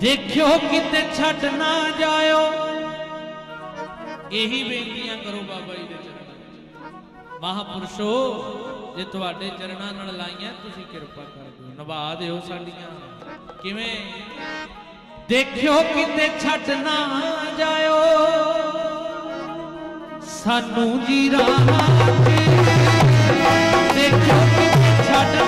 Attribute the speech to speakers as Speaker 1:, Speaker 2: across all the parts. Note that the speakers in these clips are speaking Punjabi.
Speaker 1: ਦੇਖਿਓ ਕਿਤੇ ਛੱਡ ਨਾ ਜਾਇਓ। ਇਹੀ ਬੇਨਤੀਆਂ ਕਰੋ ਬਾਬਾ ਜੀ ਦੇ ਚਰਨਾਂ ਮਹਾਪੁਰਸ਼ੋ, ਜੇ ਤੁਹਾਡੇ ਚਰਨਾਂ ਨਾਲ ਲਾਈਆਂ, ਤੁਸੀਂ ਕਿਰਪਾ ਕਰ ਦਿਓ। ਨਿਭਾ ਦਿਓ ਸਾਡੀਆਂ। ਕਿਵੇਂ? ਦੇਖਿਓ ਕਿਤੇ ਛੱਡ ਨਾ ਜਾਇਓ। ਸਾਨੂੰ ਜੀ ਰਾਹ ਦੇਖਿਓ ਕਿਤੇ ਛੱਡ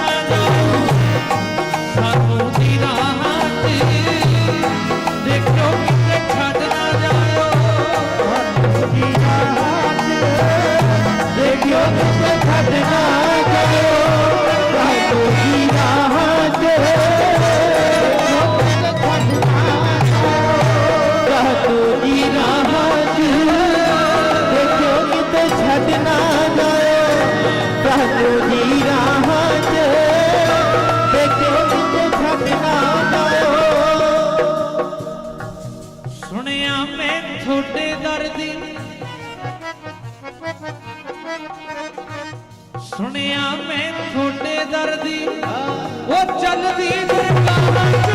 Speaker 1: ਸੁਣਿਆ ਮੈਂ ਤੁਹਾਡੇ ਦਰਦੀ ਉਹ ਚੱਲਦੀ ਦਰਗਾਹਾਂ ਚ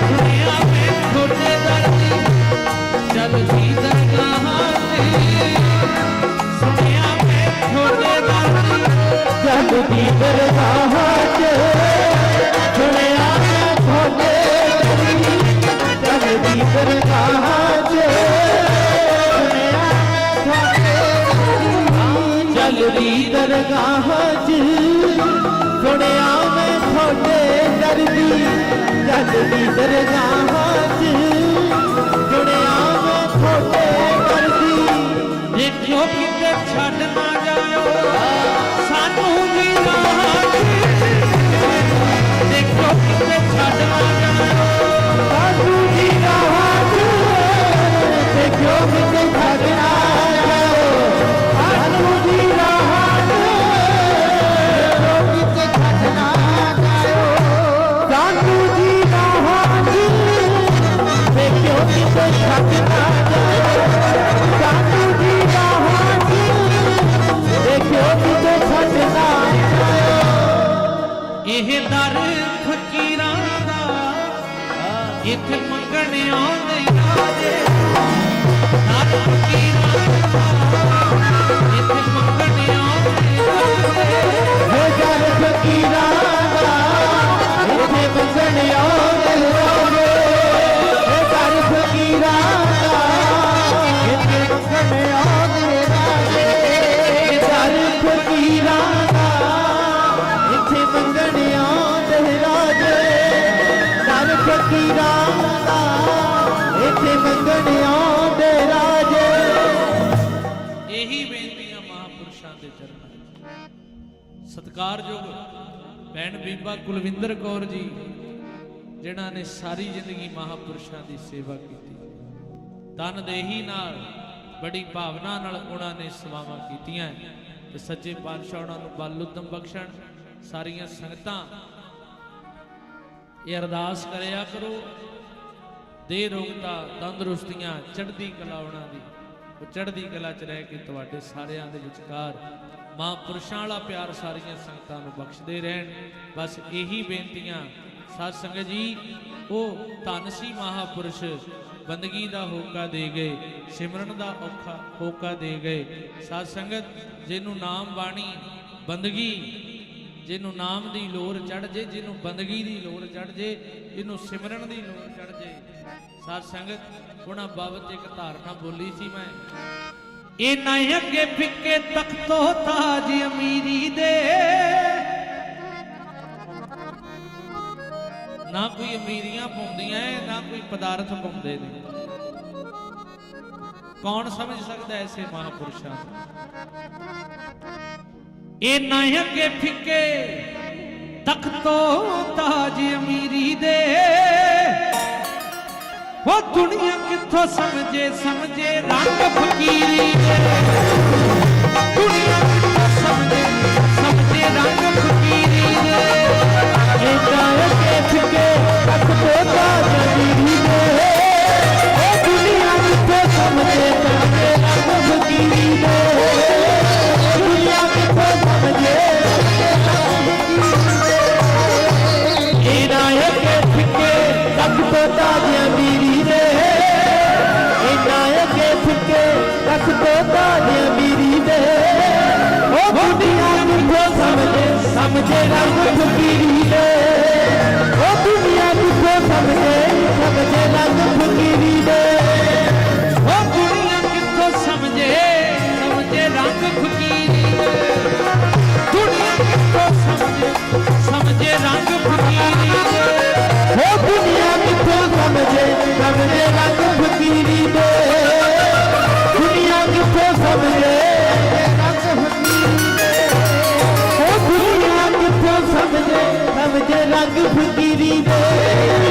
Speaker 1: ਸੁਣਿਆ ਮੈਂ ਤੁਹਾਡੇ ਦਰਦੀ ਚੱਲਦੀ ਦਰਗਾਹਾਂ ਸੁਣਿਆ ਮੈਂ ਤੁਹਾਡੇ ਦਰਦੀ
Speaker 2: ਦੀ ਦਰਗਾਹਾਂ 'ਚ ਸੁਣਿਆ ਮੈਂ ਤੁਹਾਡੇ ਦਰੀ ਦੀ ਦਰਗਾਹਾਂ 'ਚ ਦੀ ਦਰਗਾਹਾਂ 'ਚ ਸੁਣਿਆ ਮੈਂ ਤੁਹਾਡੇ ਦਰਦੀ ਜਗ ਦੀ ਦਰਗਾਹਾਂ 'ਚ ਸੁਣਿਆ ਮੈਂ ਤੁਹਾਡੇ ਦਰਦੀ।
Speaker 1: ਦੇਖਿਓ ਕਿਤੇ ਛੱਡ ਨਾ ਜਾਇਓ, ਸਾਨੂੰ ਵੀ ਰਾਹ ਦੇਖਿਓ ਕਿਤੇ ਛੱਡ ਨਾ ਜਾਇਓ
Speaker 2: ਸਾਧੂ ਜੀ ਰਾਹਾਂ 'ਚ ਦੇਖਿਓ ਕਿਤੇ
Speaker 1: ਇਹ ਦਰ ਫਕੀਰਾਂ ਦਾ ਇੱਥੇ ਮੰਗਣ ਆਉਂਦੇ ਰਾਜੇ ਦਰ ਫਕੀਰਾਂ
Speaker 2: ਜਨ ਫਕੀਰਾਂ ਇੱਥੇ ਮੰਗਣ ਆਉਂਦੇ ਰਾਜੇ।
Speaker 1: ਇਹੀ ਬੇਨਤੀਆਂ ਮਹਾਪੁਰਸ਼ਾਂ ਦੇ ਚਰਨਾਂ 'ਚ ਭੈਣ ਬੀਬਾ ਕੁਲਵਿੰਦਰ ਕੌਰ ਜੀ, ਜਿਨ੍ਹਾਂ ਨੇ ਸਾਰੀ ਜ਼ਿੰਦਗੀ ਮਹਾਪੁਰਸ਼ਾਂ ਦੀ ਸੇਵਾ ਕੀਤੀ। ਤਨ ਦੇਹੀ ਨਾਲ, ਬੜੀ ਭਾਵਨਾ ਨਾਲ ਉਹਨਾਂ ਨੇ ਸੇਵਾਵਾਂ ਕੀਤੀਆਂ। ਤੇ ਸੱਚੇ ਪਾਤਸ਼ਾਹ ਉਹਨਾਂ ਨੂੰ ਬਲ ਉਦਮ ਬਖਸ਼ਣ, ਸਾਰੀਆਂ ਸੰਗਤਾਂ ਇਹ ਅਰਦਾਸ ਕਰਿਆ ਕਰੋ। ਦੇ ਰੋਗਤਾ ਤੰਦਰੁਸਤੀਆਂ ਚੜ੍ਹਦੀ ਕਲਾ ਉਹਨਾਂ ਦੀ। ਉਹ ਚੜ੍ਹਦੀ ਕਲਾ 'ਚ ਰਹਿ ਕੇ ਤੁਹਾਡੇ ਸਾਰਿਆਂ ਦੇ ਵਿਚਕਾਰ ਮਹਾਂਪੁਰਸ਼ਾਂ ਵਾਲਾ ਪਿਆਰ ਸਾਰੀਆਂ ਸੰਗਤਾਂ ਨੂੰ ਬਖਸ਼ਦੇ ਰਹਿਣ। ਬਸ ਇਹੀ ਬੇਨਤੀਆਂ, ਸਾਧ ਸੰਗਤ ਜੀ, ਉਹ ਧਨਸੀ ਮਹਾਪੁਰਸ਼ ਬੰਦਗੀ ਦਾ ਹੋਕਾ ਦੇ ਗਏ, ਸਿਮਰਨ ਦਾ ਔਖਾ ਹੋਕਾ ਦੇ ਗਏ। ਸਾਧ ਸੰਗਤ, ਜਿਹਨੂੰ ਨਾਮ ਬਾਣੀ, ਬੰਦਗੀ ਜਿਹਨੂੰ ਨਾਮ ਦੀ ਲੋਰ ਚੜ ਜੇ, ਜਿਹਨੂੰ ਬੰਦਗੀ ਦੀ ਲੋਰ ਚੜ ਜੇ, ਜਿਹਨੂੰ ਸਿਮਰਨ ਦੀ ਲੋਰ ਚੜ ਜੇ। ਸਾਧ ਸੰਗਤ, ਉਹਨਾਂ ਬਾਬਤ ਇੱਕ ਧਾਰਨਾ ਬੋਲੀ ਸੀ ਮੈਂ। ਇਹ ਨਾ ਅੱਗੇ ਫਿੱਕੇ ਤਖਤੋ ਤਾਜ ਅਮੀਰੀ ਦੇ। ਨਾ ਕੋਈ ਅਮੀਰੀਆਂ ਪਾਉਂਦੀਆਂ ਐ, ਨਾ ਕੋਈ ਪਦਾਰਥ ਪਾਉਂਦੇ ਨੇ। ਕੌਣ ਸਮਝ ਸਕਦਾ ਐਸੇ ਮਹਾਪੁਰਸ਼ਾਂ ਨੂੰ? ਇਹ ਨਾ ਅੱਗੇ ਫਿੱਕੇ, ਤਖਤੋ ਤਾਜ ਅਮੀਰੀ ਦੇ। ਉਹ ਦੁਨੀਆ ਕਿੱਥੋਂ ਸਮਝੇ ਸਮਝੇ ਰੰਗ ਫਕੀਰੀ ਦੇ।
Speaker 2: समझे रब को पीड़ी ओ दुनिया को समझे Thank you.